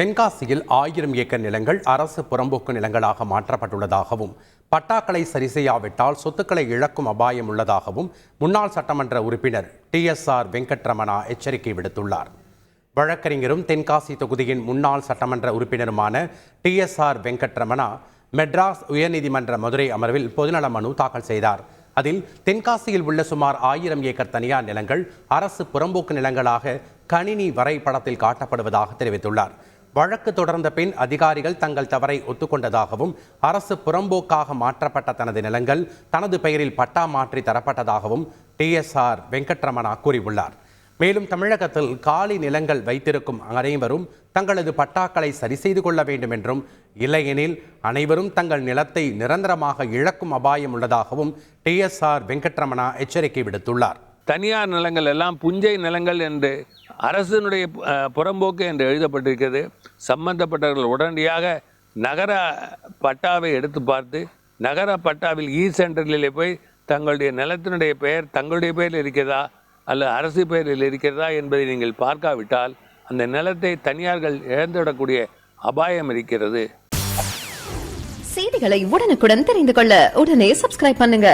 தென்காசியில் ஆயிரம் ஏக்கர் நிலங்கள் அரசு புறம்போக்கு நிலங்களாக மாற்றப்பட்டுள்ளதாகவும் பட்டாக்களை சரி செய்யாவிட்டால் சொத்துக்களை இழக்கும் அபாயம் உள்ளதாகவும் முன்னாள் சட்டமன்ற உறுப்பினர் டிஎஸ்ஆர் வெங்கட்ரமணா எச்சரிக்கை விடுத்துள்ளார். வழக்கறிஞரும் தென்காசி தொகுதியின் முன்னாள் சட்டமன்ற உறுப்பினருமான டிஎஸ்ஆர் வெங்கட்ரமணா மெட்ராஸ் உயர்நீதிமன்ற மதுரை அமர்வில் பொதுநல மனு தாக்கல் செய்தார். அதில் தென்காசியில் உள்ள சுமார் ஆயிரம் ஏக்கர் தனியார் நிலங்கள் அரசு புறம்போக்கு நிலங்களாக கணினி வரைபடத்தில் காட்டப்படுவதாக தெரிவித்துள்ளார். வழக்கு தொடர்ந்த பின் அதிகாரிகள் தங்கள் தவறை ஒத்துக்கொண்டதாகவும் அரசு புறம்போக்காக மாற்றப்பட்ட தனது நிலங்கள் தனது பெயரில் பட்டா மாற்றி தரப்பட்டதாகவும் டிஎஸ்ஆர் வெங்கட்ரமணா கூறியுள்ளார். மேலும் தமிழகத்தில் காலி நிலங்கள் வைத்திருக்கும் அனைவரும் தங்களது பட்டாக்களை சரி செய்து கொள்ள வேண்டும் என்றும் இல்லையெனில் அனைவரும் தங்கள் நிலத்தை நிரந்தரமாக இழக்கும் அபாயம் உள்ளதாகவும் டிஎஸ்ஆர் வெங்கட்ரமணா எச்சரிக்கை விடுத்துள்ளார். தனியார் நிலங்கள் எல்லாம் புஞ்சை நிலங்கள் என்று அரசினுடைய புறம்போக்கு என்று எழுதப்பட்டிருக்கிறது. சம்பந்தப்பட்டவர்கள் உடனடியாக நகர பட்டாவை எடுத்து பார்த்து நகர பட்டாவில் e இ சென்டர்களில் போய் தங்களுடைய நிலத்தினுடைய பெயர் தங்களுடைய பெயரில் இருக்கிறதா அல்லது அரசு பெயரில் இருக்கிறதா என்பதை நீங்கள் பார்க்காவிட்டால் அந்த நிலத்தை தனியார்கள் இழந்துவிடக்கூடிய அபாயம் இருக்கிறது. செய்திகளை உடனுக்குடன் தெரிந்து கொள்ள உடனே சப்ஸ்கிரைப் பண்ணுங்க.